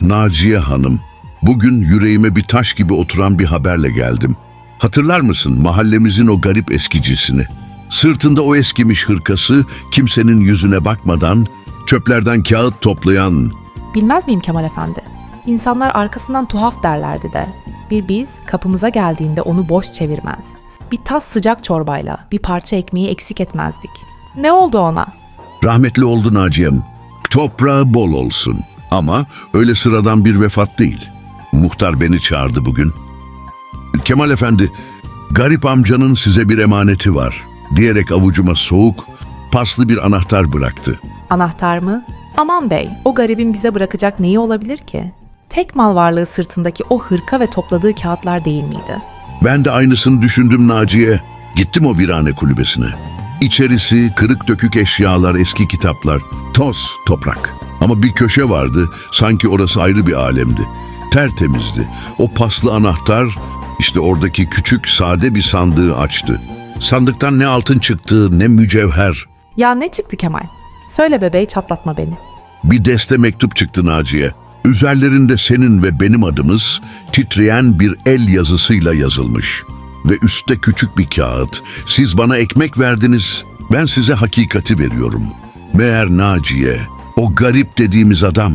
Naciye Hanım, bugün yüreğime bir taş gibi oturan bir haberle geldim. Hatırlar mısın mahallemizin o garip eskicisini? Sırtında o eskimiş hırkası, kimsenin yüzüne bakmadan, çöplerden kağıt toplayan, Bilmez miyim Kemal Efendi? İnsanlar arkasından tuhaf derlerdi de. Bir biz kapımıza geldiğinde onu boş çevirmez. Bir tas sıcak çorbayla bir parça ekmeği eksik etmezdik. Ne oldu ona? rahmetli oldu Naciye'm. Toprağı bol olsun. Ama öyle sıradan bir vefat değil. Muhtar beni çağırdı bugün. Kemal Efendi, garip amcanın size bir emaneti var diyerek avucuma soğuk, paslı bir anahtar bıraktı. Anahtar mı? Aman bey, o garibin bize bırakacak neyi olabilir ki? Tek mal varlığı sırtındaki o hırka ve topladığı kağıtlar değil miydi? Ben de aynısını düşündüm Naciye. Gittim o virane kulübesine. İçerisi kırık dökük eşyalar, eski kitaplar, toz, toprak. Ama bir köşe vardı, sanki orası ayrı bir alemdi. Tertemizdi. O paslı anahtar, işte oradaki küçük, sade bir sandığı açtı. Sandıktan ne altın çıktı, ne mücevher. Ya ne çıktı Kemal? Söyle bebeği çatlatma beni. Bir deste mektup çıktı Naciye. Üzerlerinde senin ve benim adımız titreyen bir el yazısıyla yazılmış. Ve üstte küçük bir kağıt. Siz bana ekmek verdiniz, ben size hakikati veriyorum. Meğer Naciye, o garip dediğimiz adam,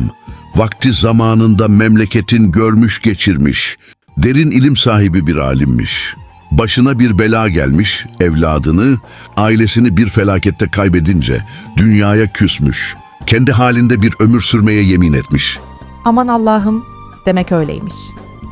vakti zamanında memleketin görmüş geçirmiş, derin ilim sahibi bir alimmiş. Başına bir bela gelmiş, evladını, ailesini bir felakette kaybedince dünyaya küsmüş. Kendi halinde bir ömür sürmeye yemin etmiş. Aman Allah'ım demek öyleymiş.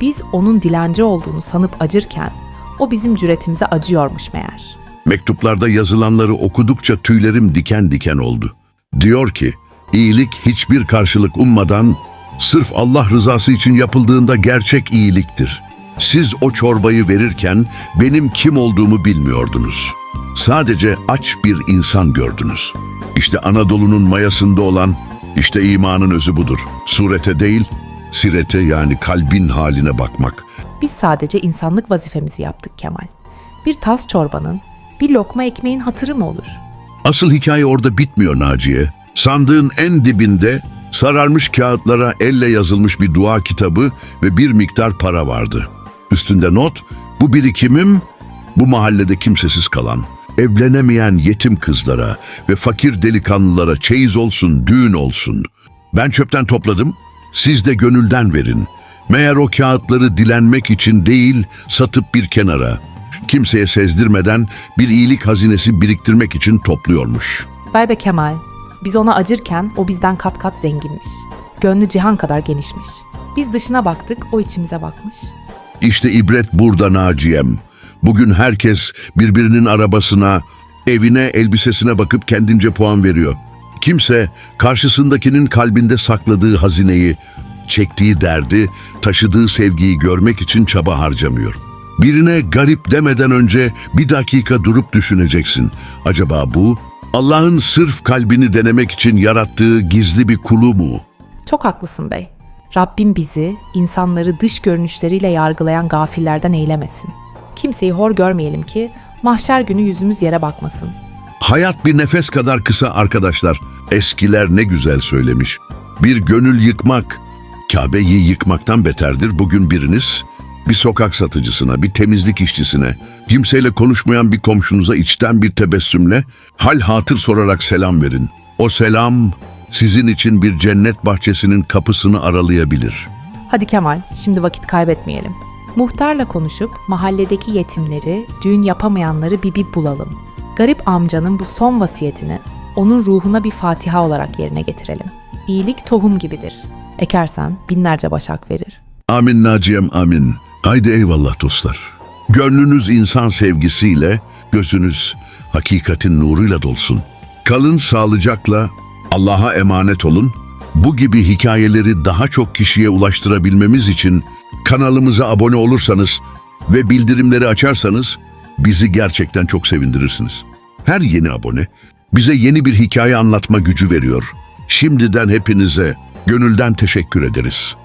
Biz onun dilenci olduğunu sanıp acırken o bizim cüretimize acıyormuş meğer. Mektuplarda yazılanları okudukça tüylerim diken diken oldu. Diyor ki, iyilik hiçbir karşılık ummadan sırf Allah rızası için yapıldığında gerçek iyiliktir. Siz o çorbayı verirken benim kim olduğumu bilmiyordunuz. Sadece aç bir insan gördünüz. İşte Anadolu'nun mayasında olan, işte imanın özü budur. Surete değil, sirete yani kalbin haline bakmak. Biz sadece insanlık vazifemizi yaptık Kemal. Bir tas çorbanın, bir lokma ekmeğin hatırı mı olur? Asıl hikaye orada bitmiyor Naciye. Sandığın en dibinde sararmış kağıtlara elle yazılmış bir dua kitabı ve bir miktar para vardı. Üstünde not, bu birikimim bu mahallede kimsesiz kalan, evlenemeyen yetim kızlara ve fakir delikanlılara çeyiz olsun, düğün olsun. Ben çöpten topladım, siz de gönülden verin. Meğer o kağıtları dilenmek için değil, satıp bir kenara, kimseye sezdirmeden bir iyilik hazinesi biriktirmek için topluyormuş. Be Kemal, biz ona acırken o bizden kat kat zenginmiş. Gönlü cihan kadar genişmiş. Biz dışına baktık, o içimize bakmış. İşte ibret burada Naciye'm. Bugün herkes birbirinin arabasına, evine, elbisesine bakıp kendince puan veriyor. Kimse karşısındakinin kalbinde sakladığı hazineyi, çektiği derdi, taşıdığı sevgiyi görmek için çaba harcamıyor. Birine garip demeden önce bir dakika durup düşüneceksin. Acaba bu Allah'ın sırf kalbini denemek için yarattığı gizli bir kulu mu? Çok haklısın bey. Rabbim bizi, insanları dış görünüşleriyle yargılayan gafillerden eylemesin. Kimseyi hor görmeyelim ki mahşer günü yüzümüz yere bakmasın. Hayat bir nefes kadar kısa arkadaşlar. Eskiler ne güzel söylemiş. Bir gönül yıkmak, Kabe'yi yıkmaktan beterdir. Bugün biriniz bir sokak satıcısına, bir temizlik işçisine, kimseyle konuşmayan bir komşunuza içten bir tebessümle hal hatır sorarak selam verin. O selam sizin için bir cennet bahçesinin kapısını aralayabilir. Hadi Kemal, şimdi vakit kaybetmeyelim. Muhtarla konuşup mahalledeki yetimleri, düğün yapamayanları bir bir bulalım. Garip amcanın bu son vasiyetini onun ruhuna bir fatiha olarak yerine getirelim. İyilik tohum gibidir. Ekersen binlerce başak verir. Amin Naciye'm amin. Haydi eyvallah dostlar. Gönlünüz insan sevgisiyle, gözünüz hakikatin nuruyla dolsun. Kalın sağlıcakla, Allah'a emanet olun. Bu gibi hikayeleri daha çok kişiye ulaştırabilmemiz için kanalımıza abone olursanız ve bildirimleri açarsanız bizi gerçekten çok sevindirirsiniz. Her yeni abone bize yeni bir hikaye anlatma gücü veriyor. Şimdiden hepinize gönülden teşekkür ederiz.